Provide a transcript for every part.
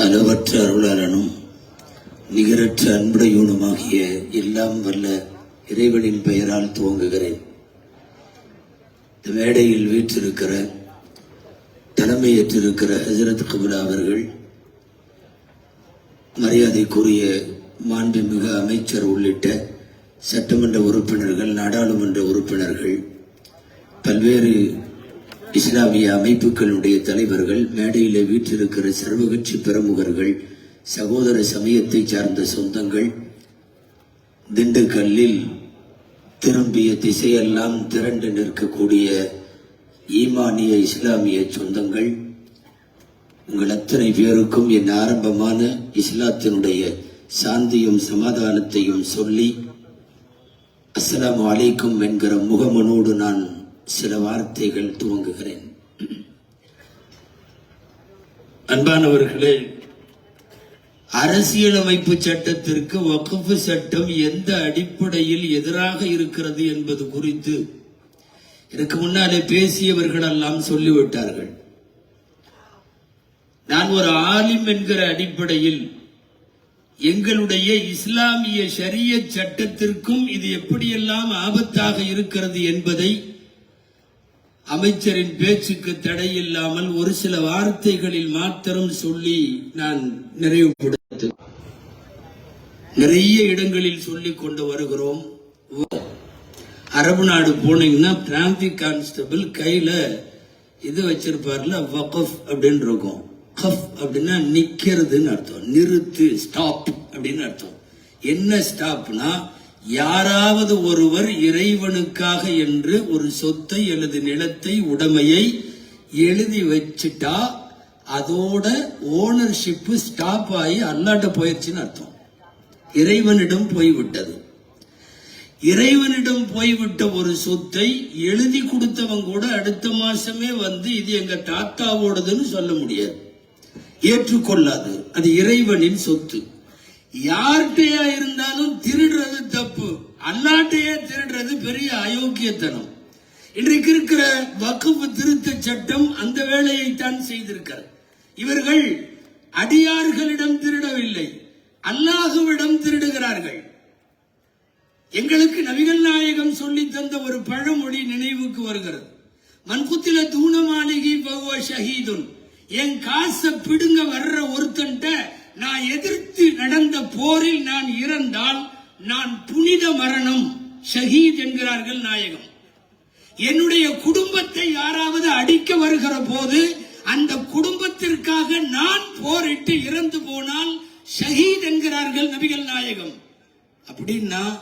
அளவற்ற அருளாளனும் நிகரற்ற அன்புடையோனுமாகிய எல்லாம் வல்ல இறைவனின் பெயரால் துவங்குகிறேன். இந்த மேடையில் வீற்றிருக்கிற தலைமையேற்றிருக்கிற ஹசரத் கபுலா அவர்கள் மரியாதைக்குரிய மாண்புமிகு அமைச்சர் உள்ளிட்ட சட்டமன்ற உறுப்பினர்கள் நாடாளுமன்ற உறுப்பினர்கள் பல்வேறு இஸ்லாமிய அமைப்புகளுடைய தலைவர்கள் மேடையில் வீற்றிருக்கிற சர்வகட்சி பிரமுகர்கள் சகோதர சமயத்தை சார்ந்த சொந்தங்கள் திண்டுக்கல்லில் திரும்பிய திசையெல்லாம் திரண்டு நிற்கக்கூடிய ஈமானிய இஸ்லாமிய சொந்தங்கள் உங்கள் அத்தனை பேருக்கும் என் ஆரம்பமான இஸ்லாத்தினுடைய சாந்தியும் சமாதானத்தையும் சொல்லி அஸ்லாம் அலைக்கும் என்கிற முகமனோடு நான் சில வார்த்தைகள் துவங்குகிறேன். அன்பானவர்களே அரசியலமைப்பு சட்டத்திற்கு வகுப்பு சட்டம் எந்த அடிப்படையில் எதிராக இருக்கிறது என்பது குறித்து எனக்கு முன்னாலே பேசியவர்கள் எல்லாம் சொல்லிவிட்டார்கள். நான் ஒரு ஆலிம் என்கிற அடிப்படையில் எங்களுடைய இஸ்லாமிய ஷரிய சட்டத்திற்கும் இது எப்படியெல்லாம் ஆபத்தாக இருக்கிறது என்பதை அமைச்சரின் பேச்சுக்கு தடை இல்லாமல் ஒரு சில வார்த்தைகளில் மாத்திரம் சொல்லி நான் நிறைவுபடுத்து நிறைய இடங்களில் சொல்லிக் கொண்டு வருகிறோம். அரபு நாடு போனீங்கன்னா டிராபிக் கான்ஸ்டபிள் கையில இது வச்சிருப்பார்ல வகஃப் அப்படின்னு இருக்கும். கஃப் அப்படின்னா நிக்கிறதுன்னு அர்த்தம். நிறுத்து ஸ்டாப் அப்படின்னு அர்த்தம். என்ன ஸ்டாப்னா யாராவது ஒருவர் இறைவனுக்காக என்று ஒரு சொத்தை அல்லது நிலத்தை உடைமையை எழுதி வச்சுட்டா அதோட ஓனர்ஷிப்பு ஸ்டாப் ஆகி அல்லாட்ட போயிடுச்சுன்னு அர்த்தம். இறைவனிடம் போய்விட்டது. இறைவனிடம் போய்விட்ட ஒரு சொத்தை எழுதி கொடுத்தவன் கூட அடுத்த மாசமே வந்து இது எங்க தாத்தாவோடதுன்னு சொல்ல முடியாது. ஏற்றுக்கொள்ளாது. அது இறைவனின் சொத்து. யார்கிட்டயா இருந்தாலும் திருடுறது தப்பு. அல்லாட்டையே திருடுறது பெரிய அயோக்கியத்தனம். இன்றைக்கு இருக்கிற வக்குப்பு திருத்த சட்டம் அந்த வேலையை தான் செய்திருக்கிறது. இவர்கள் அடியார்களிடம் திருடவில்லை அல்லாஹுவிடம் திருடுகிறார்கள். எங்களுக்கு நபிகள் நாயகம் சொல்லி தந்த ஒரு பழமொழி நினைவுக்கு வருகிறது. மண்குத்தில தூண மாளிகை பகுவ ஷஹீதுன். என் காசை பிடுங்க வர்ற ஒருத்தன்ட்ட நான் எதிர்த்து நடந்த போரில் நான் இறந்தால் நான் புனித மரணம் ஷஹீத் என்கிறார்கள் நாயகம். என்னுடைய குடும்பத்தை யாராவது அடிக்க வருகிற போது அந்த குடும்பத்திற்காக நான் போரிட்டு இறந்து போனால் ஷஹீத் என்கிறார்கள் நபிகள் நாயகம். அப்படின்னா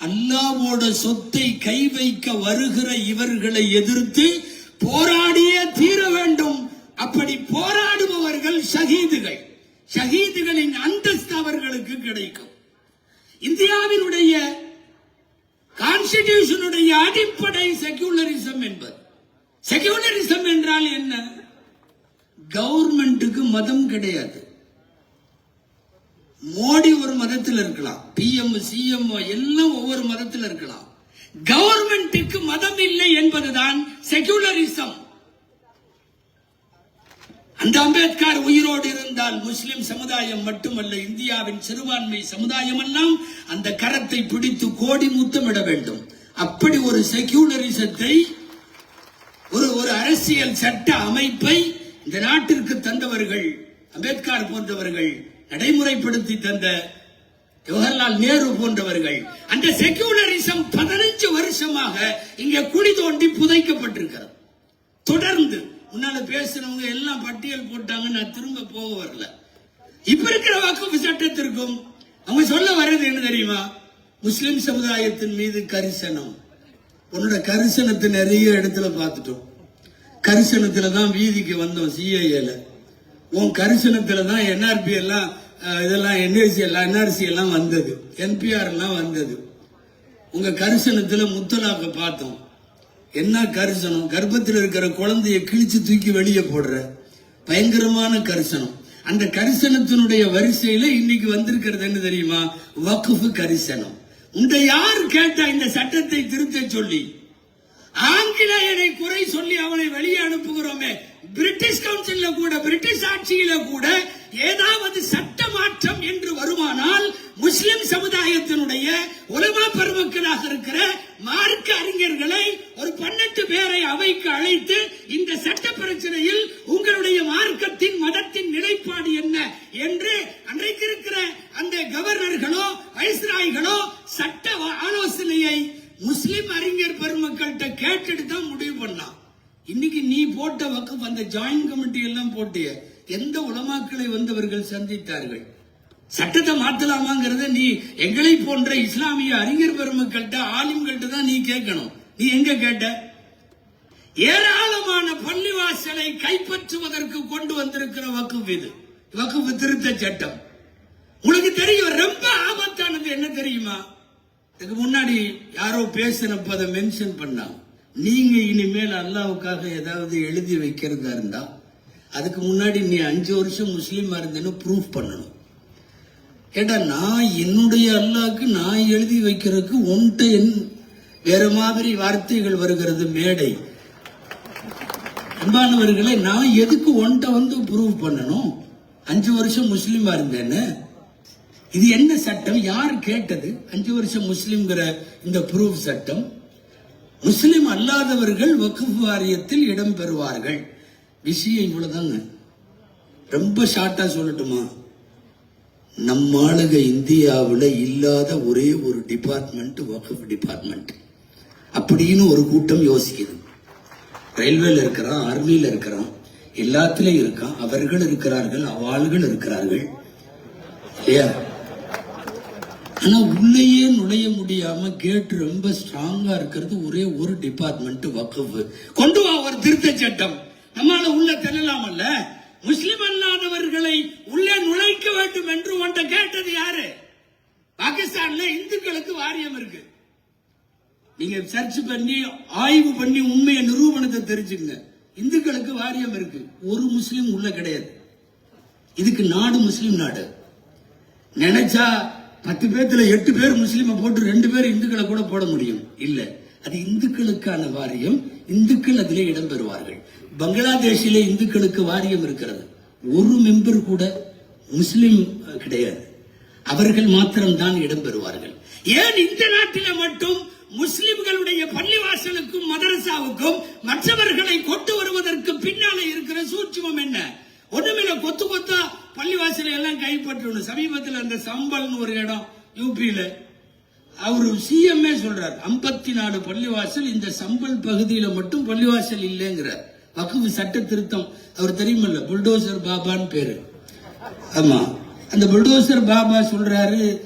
அல்லாவோட சொத்தை கை வைக்க வருகிற இவர்களை எதிர்த்து போராடியே தீர வேண்டும். அப்படி போராடுபவர்கள் ஷஹீதுகள். ஷஹீதுகளின் அந்தஸ்து அவர்களுக்கு கிடைக்கும். இந்தியாவினுடைய கான்ஸ்டிடியூஷனுடைய அடிப்படை செக்யூலரிசம் என்பது. செக்யூலரிசம் என்றால் என்ன? கவர்மெண்ட்டுக்கு மதம் கிடையாது. மோடி ஒரு மதத்தில் இருக்கலாம். பிஎம் சிஎம் எல்லாம் ஒவ்வொரு மதத்தில் இருக்கலாம். கவர்மெண்ட்டுக்கு மதம் இல்லை என்பதுதான் செக்யூலரிசம் அந்த அம்பேத்கர் உயிரோடு இருந்தால் முஸ்லிம் சமுதாயம் மட்டுமல்ல இந்தியாவின் சிறுபான்மை சமுதாயம் எல்லாம் அந்த கரத்தை பிடித்து கோடி முத்தமிட வேண்டும். அப்படி ஒரு செக்யூலரிசத்தை ஒரு ஒரு அரசியல் சட்ட அமைப்பை இந்த நாட்டிற்கு தந்தவர்கள் அம்பேத்கர் போன்றவர்கள் நடைமுறைப்படுத்தி தந்த ஜவஹர்லால் நேரு போன்றவர்கள் அந்த செக்யூலரிசம் பதினஞ்சு வருஷமாக இங்கே குழி தோண்டி புதைக்கப்பட்டிருக்கிறது. தொடர்ந்து முன்னால பேசினவங்க எல்லாம் பட்டியல் போட்டாங்க நான் திரும்ப போக வரல. இப்ப இருக்கிற வாக்கு சட்டத்திற்கும் அவங்க சொல்ல வர்றது என்ன தெரியுமா? முஸ்லிம் சமுதாயத்தின் மீது கரிசனம். உன்னோட கரிசனத்தை நிறைய இடத்துல பார்த்துட்டோம். கரிசனத்துல தான் வீதிக்கு வந்தோம் சிஐஏல உன் கரிசனத்துல தான் என்ஆர்பி எல்லாம் இதெல்லாம் என்ஏசி எல்லாம் என்ஆர்சி எல்லாம் வந்தது. என்பிஆர் எல்லாம் வந்தது. உங்க கரிசனத்துல முத்தலாக்க பார்த்தோம். என்ன கரிசனம்? கர்ப்பத்தில் இருக்கிற குழந்தைய கிழிச்சு தூக்கி வெளியே போடுற? பயங்கரமான கரிசனம். அந்த கரிசனத்தினுடைய வரிசையில இன்னைக்கு வந்திருக்கிறது என்ன தெரியுமா? வக்குஃபு கரிசனம். உண்டை யார் கேட்டா இந்த சட்டத்தை திருத்த சொல்லி? ஆங்கிலேயரை குறை சொல்லி அவனை வெளியே அனுப்புகிறோமே. பிரிட்டிஷ் கவுன்சில்ல கூட பிரிட்டிஷ் ஆட்சியில கூட ஏதாவது சட்ட மாற்றம் என்று வருமானால் முஸ்லிம் சமுதாயத்தினுடைய உலமா பெருமக்களாக இருக்கிற மார்க்க அறிஞர்களை ஒரு பன்னெண்டு பேரை அவைக்கு அழைத்து இந்த சட்ட பிரச்சனையில் உங்களுடைய மார்க்கத்தின் மதத்தின் நிலைப்பாடு என்ன என்று அன்றைக்கு இருக்கிற அந்த கவர்னர்களோ வைஸ்ராய்களோ சட்ட ஆலோசனையை முஸ்லிம் அறிஞர் பெருமக்கள்கிட்ட கேட்டுட்டு தான் முடிவு பண்ணான். இன்னைக்கு நீ போட்ட வக்கு அந்த ஜாயிண்ட் கமிட்டி எல்லாம் போட்டிய. எந்த உலமாக்களை வந்தவர்கள் சந்தித்தார்கள்? சட்டத்தை மாத்தலாமாங்கிறத நீ எங்களை போன்ற இஸ்லாமிய அறிஞர் பெருமக்கள்கிட்ட ஆலிம்கள்கிட்ட தான் நீ கேட்கணும். நீ எங்க கேட்ட? ஏராளமான பள்ளிவாசலை கைப்பற்றுவதற்கு கொண்டு வந்திருக்கிற வக்குப் இது. வக்குப்பு திருத்த சட்டம். உங்களுக்கு தெரியும் ரொம்ப ஆபத்தானது. என்ன தெரியுமா? இதுக்கு முன்னாடி யாரோ பேசினப்ப அதை மென்ஷன் பண்ணாங்க. நீங்க இனிமேல் அல்லாவுக்காக ஏதாவது எழுதி வைக்கிறதா இருந்தா அதுக்கு முன்னாடி நீ அஞ்சு வருஷம் முஸ்லீமா இருந்தேன்னு ப்ரூஃப் பண்ணணும். ஏடா நான் என்னுடைய அல்லாக்கு நான் எழுதி வைக்கிறதுக்கு உன்ட்டு என் வேற மாதிரி வார்த்தைகள் வருகிறது மேடை. அன்பானவர்களை நான் எதுக்கு ஒன்ட்ட வந்து ப்ரூவ் பண்ணணும்? அஞ்சு வருஷம் முஸ்லீமா இருந்தேன்னு. இது என்ன சட்டம்? யார் கேட்டது? அஞ்சு வருஷம் முஸ்லீம்ங்கிற இந்த ப்ரூஃப் சட்டம். முஸ்லீம் அல்லாதவர்கள் வக்குஃப் வாரியத்தில் இடம் பெறுவார்கள் விஷயம் இவ்வளவுதாங்க. ரொம்ப ஷார்ட்டா சொல்லட்டுமா? நம்ம ஆளுங்க இந்தியாவில் இல்லாத ஒரே ஒரு டிபார்ட்மெண்ட் வக்ஃப் டிபார்ட்மெண்ட் அப்படின்னு ஒரு கூட்டம் யோசிக்குது. ரயில்வேல இருக்கிறான் ஆர்மியில் இருக்கிறான் எல்லாத்துலயும் இருக்கான். அவர்கள் இருக்கிறார்கள் அவாள்கள் இருக்கிறார்கள். இல்லையா? ஆனா உள்ளேயே நுழைய முடியாம கேட் ரொம்ப ஸ்ட்ராங்கா இருக்கிறது ஒரே ஒரு டிபார்ட்மெண்ட் வக்குஃப் கொண்டு வா ஒரு திருத்த சட்டம். நம்மளால உள்ள தெரியலாமல்ல முஸ்லிம் அல்லாதவர்களை உள்ளே நுழைக்க வேண்டும் என்று ஒன்றை கேட்டது யாரு? பாகிஸ்தான்ல இந்துக்களுக்கு வாரியம் இருக்கு. நீங்க சர்ச் பண்ணி ஆய்வு பண்ணி உண்மையை நிரூபணத்தை தெரிஞ்சுங்க இந்துக்களுக்கு வாரியம் இருக்கு. ஒரு முஸ்லீம் உள்ள கிடையாது. இதுக்கு நாடு முஸ்லீம் நாடு. நினைச்சா பத்து பேர்த்துல எட்டு பேர் முஸ்லீமை போட்டு ரெண்டு பேர் இந்துக்களை கூட போட முடியும். இல்லை. அது இந்துக்களுக்கான வாரியம். இந்துக்கள் அதிலே இடம் பெறுவார்கள். பங்களாதேஷிலே இந்துக்களுக்கு வாரியம் இருக்கிறது. ஒரு மெம்பர் கூட முஸ்லிம் கிடையாது. அவர்கள் மாத்திரம்தான் இடம் பெறுவார்கள். ஏன் இந்த நாட்டில மட்டும் முஸ்லிம்களுடைய பள்ளிவாசலுக்கும் மதரசாவுக்கும் மற்றவர்களை கொண்டு வருவதற்கு பின்னாலே இருக்கிற சூட்சமம் என்ன? ஒண்ணுமில்ல கொத்து கொத்தா பள்ளிவாசலை எல்லாம் கைப்பற்றணும். சமீபத்தில் அந்த சம்பல்னு ஒரு இடம் யூபியில அவர் சிஎம்ஏ சொல்றார். ஐம்பத்தி நாலு பள்ளிவாசல் இந்த சம்பல் பகுதியில மட்டும் பள்ளிவாசல் இல்லைங்கிறார். வக்குவு சட்ட திருத்தம். அவர் தெரியுமல்ல? புல்டோசர் பாபான்னு பேரு. ஆமா. அந்த புல்டோசர் பாபா சொல்றாரு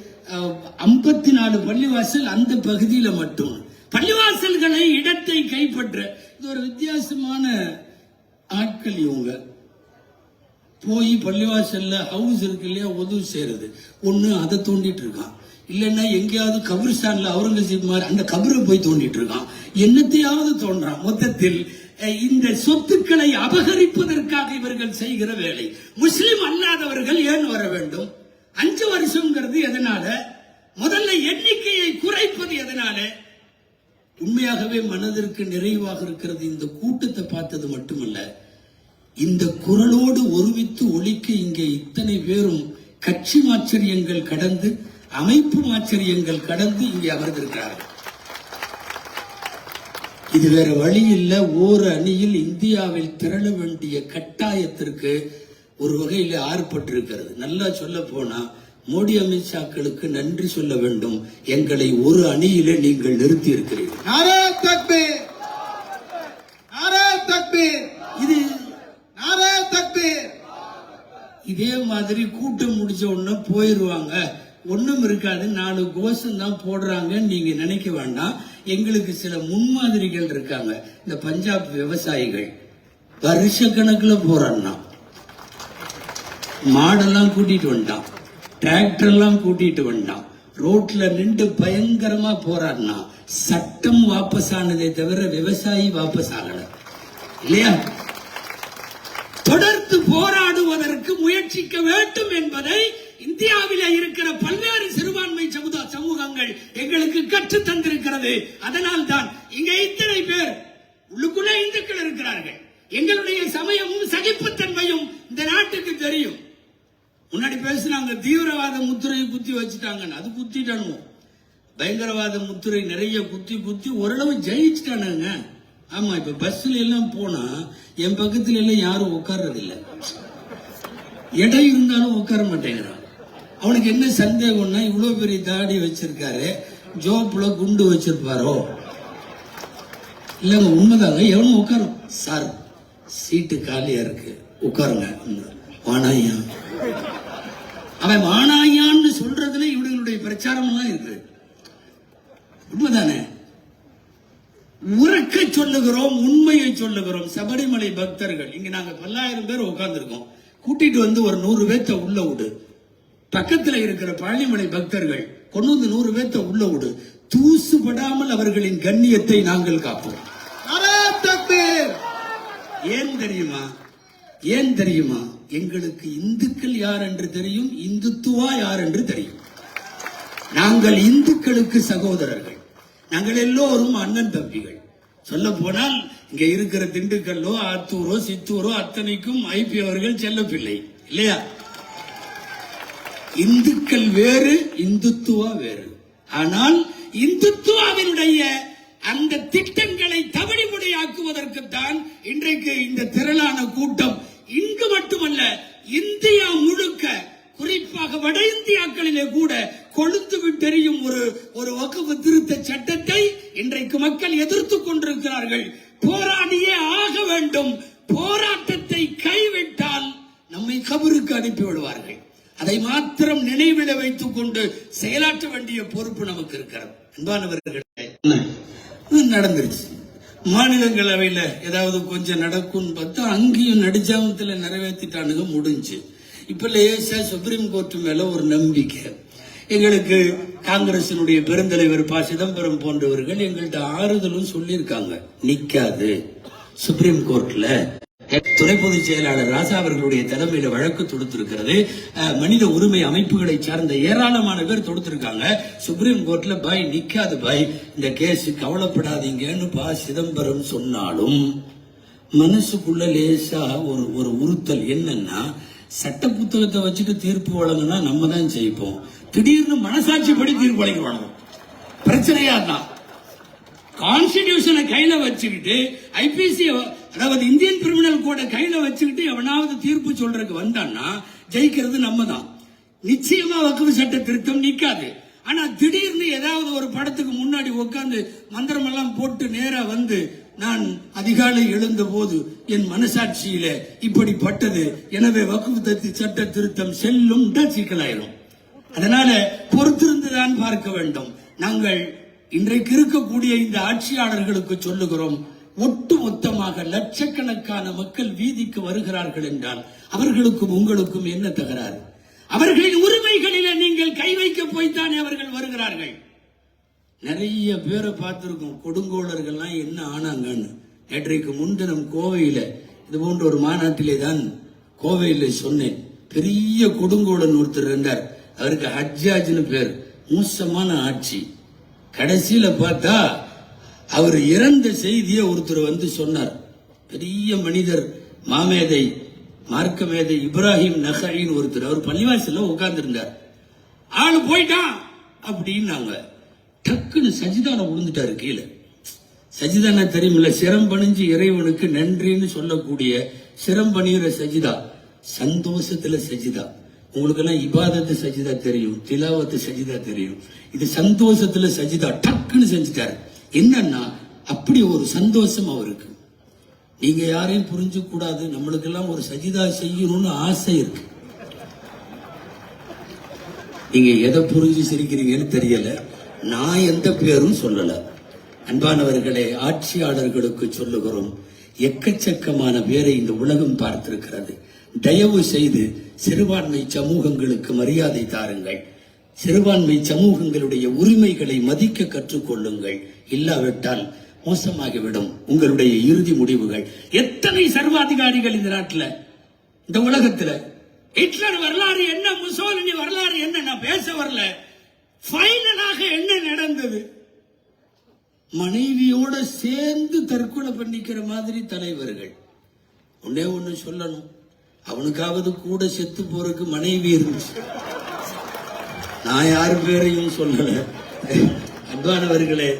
ஐம்பத்தி நாலு பள்ளிவாசல் அந்த பகுதியில மட்டும். பள்ளிவாசல்களை இடத்தை கைப்பற்ற. இது ஒரு வித்தியாசமான ஆட்கள் இவங்க. போய் பள்ளிவாசல்ல ஹவுஸ் இருக்கு இல்லையா உதவி செய்யறது ஒண்ணு அதை தூண்டிட்டு இருக்கான். இல்லைன்னா எங்கேயாவது கபிரிஸ்தான்ல அவுரங்கசீப் மாதிரி அந்த கபரை போய் தோண்டிட்டு இருக்கான். என்னத்தையாவது தோன்றான். மொத்தத்தில் இந்த சொத்துக்களை அபகரிப்பதற்காக இவர்கள் செய்கிற வேலை. முஸ்லிம் அல்லாதவர்கள் ஏன் வர வேண்டும்? அஞ்சு வருஷம்ங்கிறது எதனால? முதல்ல எண்ணிக்கையை குறைப்பது எதனால? உண்மையாகவே மனதிற்கு நிறைவாக இருக்கிறது இந்த கூட்டத்தை பார்த்தது மட்டுமல்ல. இந்த குரலோடு ஒருமித்து ஒழிக்க இங்கே இத்தனை பேரும் கட்சி மாச்சரியங்கள் கடந்து அமைப்பு ஆச்சரியங்கள் கடந்து இங்கே அமர்ந்திருக்கிறார்கள். இது வேற வழி இல்லை. ஓர் அணியில் இந்தியாவில் திரள வேண்டிய கட்டாயத்திற்கு ஒரு வகையில் ஆர்ப்பட்டிருக்கிறது. நல்லா சொல்ல போனா மோடி அமித்ஷாக்களுக்கு நன்றி சொல்ல வேண்டும். எங்களை ஒரு அணியில நீங்கள் நிறுத்தி இருக்கிறீர்கள் இதே மாதிரி கூட்டம் முடிச்ச உடனே போயிருவாங்க. ஒண்ணும் இருக்காது. நாலு கோஷம் தான் போடுறாங்கன்னு நீங்க நினைக்க வேண்டாம். எங்களுக்கு சில முன்மாதிரிகள் இருக்காங்க. இந்த பஞ்சாப் விவசாயிகள். வருஷ கணக்குல போறான்னா. மாடெல்லாம் கூட்டிட்டு வந்துட்டான் டிராக்டர் எல்லாம் கூட்டிட்டு வந்துட்டான் ரோட்ல நின்று பயங்கரமா போறான்னா. சட்டம் வாபஸ் ஆனதே தவிர விவசாயி வாபஸ் ஆகல இல்லையா? தொடர்ந்து போராடுவதற்கு முயற்சிக்க வேண்டும் என்பதை இந்தியாவில் இருக்கிற பல்வேறு சிறுபான்மை சமுதா சமூகங்கள் எங்களுக்கு கற்று தந்திருக்கிறது. அதனால் தான் இங்க இத்தனை பேர் உள்ளுக்குள்ளே இந்துக்கள் இருக்கிறார்கள். எங்களுடைய சமயமும் சகிப்புத்தன்மையும் இந்த நாட்டுக்கு தெரியும். முன்னாடி பேசினாங்க தீவிரவாத முத்திரையை குத்தி வச்சுட்டாங்கன்னு. அது குத்திட்டானுங்க பயங்கரவாத முத்திரை நிறைய குத்தி குத்தி ஓரளவு ஜெயிச்சுட்டானுங்க. ஆமா இப்ப பஸ்ல எல்லாம் போனா என் பக்கத்துல எல்லாம் யாரும் உட்கார்றது இல்லை எடை இருந்தாலும் உட்கார மாட்டேங்கிறான். அவனுக்கு என்ன சந்தேகம்னா இவ்வளோ பெரிய தாடி வச்சிருக்காரு. ஜோப்புல குண்டு வச்சிருப்பாரோ? இல்லைங்க உண்மைதாங்க. எவனும் உட்காரும் சார் சீட்டு காலியாக இருக்கு. உட்காருங்க. வானாயா அவன் வானாயான்னு சொல்றதுல இவனுடைய பிரச்சாரம் எல்லாம் இருக்கு. உண்மைதானே? உறக்க சொல்லுகிறோம் உண்மையை சொல்லுகிறோம். சபரிமலை பக்தர்கள் இங்க நாங்க பல்லாயிரம் பேர் உட்கார்ந்துருக்கோம். கூட்டிட்டு வந்து ஒரு நூறு பேர்த்த உள்ள விடு. பக்கத்தில் இருக்கிற பழனிமலை பக்தர்கள் கொண்டு வந்து நூறு பேர்த்த உள்ள விடு. தூசுபடாமல் அவர்களின் கண்ணியத்தை நாங்கள் காப்போம். ஏன் தெரியுமா? ஏன் தெரியுமா? எங்களுக்கு இந்துக்கள் யார் என்று தெரியும் இந்துத்துவா யார் என்று தெரியும். நாங்கள் இந்துக்களுக்கு சகோதரர்கள். நாங்கள் எல்லோரும் அண்ணன் தம்பிகள். சொல்ல போனால் இங்க இருக்கிற திண்டுக்கல்லோ ஆத்தூரோ சித்தூரோ அத்தனைக்கும் ஐபி அவர்கள் செல்ல இல்லையா? இந்துக்கள் வேறு இந்துத்துவா வேறு. ஆனால் இந்துத்துவாவினுடைய அந்த திட்டங்களை தவிடுபடியாக்குவதற்குத்தான் இன்றைக்கு இந்த திரளான கூட்டம் இங்கு மட்டுமல்ல இந்தியா முழுக்க குறிப்பாக வட இந்தியாக்களிலே கூட கொழுத்து விட்டெறியும் ஒரு ஒரு வகுப்பு திருத்த சட்டத்தை இன்றைக்கு மக்கள் எதிர்த்து கொண்டிருக்கிறார்கள். போராடியே ஆக வேண்டும். போராட்டத்தை கைவிட்டால் நம்மை கபருக்கு அனுப்பி விடுவார்கள் அதை மாத்திரம் நினைவில வைத்துக் கொண்டு செயலாற்ற வேண்டிய பொறுப்பு நமக்கு இருக்கிறது. அன்பானவர்களே நடந்துருச்சு. மாநிலங்களவையில ஏதாவது கொஞ்சம் நடக்கும்னு பார்த்தா அங்கேயும் நடுஜாமத்துல நிறைவேற்றிட்டானுங்க முடிஞ்சு. இப்ப லேசா சுப்ரீம் கோர்ட் மேல ஒரு நம்பிக்கை. எங்களுக்கு காங்கிரசினுடைய பெருந்தலைவர் ப. சிதம்பரம் போன்றவர்கள் எங்கள்கிட்ட ஆறுதலும் சொல்லியிருக்காங்க. நிக்காது. சுப்ரீம் கோர்ட்ல துணை பொதுச் செயலாளர் ராசா அவர்களுடைய தலைமையில வழக்கு தொடுத்திருக்கிறது. மனித உரிமை அமைப்புகளை சார்ந்த ஏராளமான பேர் தொடுத்திருக்காங்க. சுப்ரீம் கோர்ட்ல பாய் நிக்காது பாய். இந்த கேஸ் கவலைப்படாதீங்கன்னு பா சிதம்பரம் சொன்னாலும் மனசுக்குள்ள லேசா ஒரு ஒரு உறுத்தல் என்னன்னா சட்ட புத்தகத்தை வச்சுட்டு தீர்ப்பு வழங்கினா நம்ம தான் ஜெயிப்போம். திடீர்னு மனசாட்சிப்படி தீர்ப்பு வழங்கி வழங்கும் பிரச்சனையா தான் கான்ஸ்டிடியூஷனை கையில வச்சுக்கிட்டு ஐபிசி அதாவது இந்தியன் கிரிமினல் கோட கையில வச்சுக்கிட்டு எவனாவது தீர்ப்பு சொல்றதுக்கு வந்தான்னா ஜெயிக்கிறது நம்ம தான் நிச்சயமா வக்குவு சட்ட திருத்தம் நிக்காது. ஆனா திடீர்னு ஏதாவது ஒரு படத்துக்கு முன்னாடி உட்கார்ந்து மந்திரம் எல்லாம் போட்டு நேரா வந்து நான் அதிகாலை எழுந்த போது என் மனசாட்சியில இப்படிப்பட்டது. எனவே வக்குவு தத்தி சட்ட திருத்தம் செல்லும் சிக்கலாயிரும். அதனால பொறுத்திருந்துதான் பார்க்க வேண்டும். நாங்கள் இன்றைக்கு இருக்கக்கூடிய இந்த ஆட்சியாளர்களுக்கு சொல்லுகிறோம் ஒட்டு மொத்தமாக லட்சக்கணக்கான மக்கள் வீதிக்கு வருகிறார்கள் என்றால் அவர்களுக்கும் உங்களுக்கும் என்ன தகராறு? அவர்களின் உரிமைகளில் நீங்கள் கை வைக்க போய்த்தானே அவர்கள் வருகிறார்கள். நிறைய பேரை பார்த்துருக்கோம். கொடுங்கோளர்கள்லாம் என்ன ஆனாங்கன்னு. நேற்றைக்கு முன்தினம் கோவையில் இது போன்ற ஒரு மாநாட்டிலே தான் கோவையில் சொன்னேன். பெரிய கொடுங்கோளன் ஒருத்தர் இருந்தார். அவருக்கு ஹஜ்ஜாஜ்னு பேர். மோசமான ஆட்சி. கடைசியில் பார்த்தா அவர் இறந்த செய்தியை ஒருத்தர் வந்து சொன்னார். பெரிய மனிதர் மாமேதை மார்க்க மேதை இப்ராஹிம் நகரின்னு ஒருத்தர். அவர் பள்ளிவாசல உட்கார்ந்து ஆள் போயிட்டான் அப்படின்னாங்க. டக்குன்னு சஜிதான விழுந்துட்டாரு கீழே. சஜிதானா தெரியுமில்ல? சிரம் பணிஞ்சு இறைவனுக்கு நன்றின்னு சொல்லக்கூடிய சிரம் பணிகிற சஜிதா. சந்தோஷத்துல சஜிதா. உங்களுக்கு எல்லாம் இபாதத்து சஜிதா தெரியும் திலாவத்து சஜிதா தெரியும். இது சந்தோஷத்துல சஜிதா. டக்குன்னு செஞ்சுட்டாரு. என்னன்னா அப்படி ஒரு சந்தோஷம் அவருக்கு. நீங்க யாரையும் புரிஞ்சு கூடாது. நம்மளுக்கெல்லாம் ஒரு சஜிதா செய்யணும்னு ஆசை இருக்கு. நீங்க எதை புரிஞ்சு சிரிக்கிறீங்கன்னு தெரியல. நான் எந்த பேரும் சொல்லல. அன்பானவர்களே ஆட்சியாளர்களுக்கு சொல்லுகிறோம் எக்கச்சக்கமான பேரை இந்த உலகம் பார்த்திருக்கிறது. தயவு செய்து சிறுபான்மை சமூகங்களுக்கு மரியாதை தாருங்கள். சிறுபான்மை சமூகங்களுடைய உரிமைகளை மதிக்க கற்றுக்கொள்ளுங்கள். இல்லாவிட்டால் மோசமாகிவிடும் உங்களுடைய இறுதி முடிவுகள். எத்தனை சர்வாதிகாரிகள் இந்த நாட்டில்? இந்த உலகத்தில். ஹிட்லர் வரலாறு என்ன? முசோலினி வரலாறு என்ன? நான் பேச வரல. ஃபைனலாக என்ன நடந்தது? மனைவியோட சேர்ந்து தற்கொலை பண்ணிக்கிற மாதிரி தலைவர்கள். ஒன்னே ஒன்று சொல்லணும். அவனுக்காவது கூட செத்து போறதுக்கு மனைவி இருந்துச்சு. நான் யார் பேரையும் சொல்லலை. அன்பானவர்களே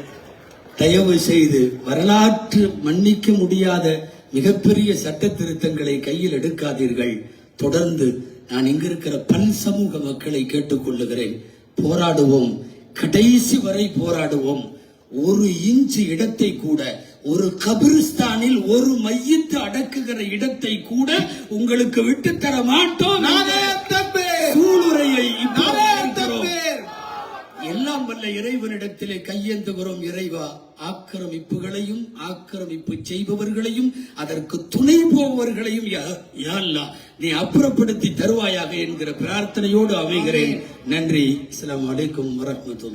தயவு செய்து வரலாற்று மன்னிக்க முடியாத மிகப்பெரிய சட்ட திருத்தங்களை கையில் எடுக்காதீர்கள். தொடர்ந்து நான் இங்கிருக்கிற பன் சமூக மக்களை கேட்டுக்கொள்ளுகிறேன் போராடுவோம். கடைசி வரை போராடுவோம். ஒரு இன்ச்சு இடத்தை கூட ஒரு கபிரிஸ்தானில் ஒரு மையத்து அடக்குகிற இடத்தை கூட உங்களுக்கு விட்டு தர மாட்டோம் சூளுரையை எல்லாம் வல்ல இறைவனிடத்திலே கையேந்துகிறோம் இறைவா. ஆக்கிரமிப்புகளையும் ஆக்கிரமிப்பு செய்பவர்களையும் அதற்கு துணை போபவர்களையும் யா- யா அல்லாஹ், நீ அப்புறப்படுத்தி தருவாயாக என்கிற பிரார்த்தனையோடு அமைகிறேன். நன்றி. அஸ்ஸலாமு அலைக்கும் வரஹ்மத்துல்லாஹி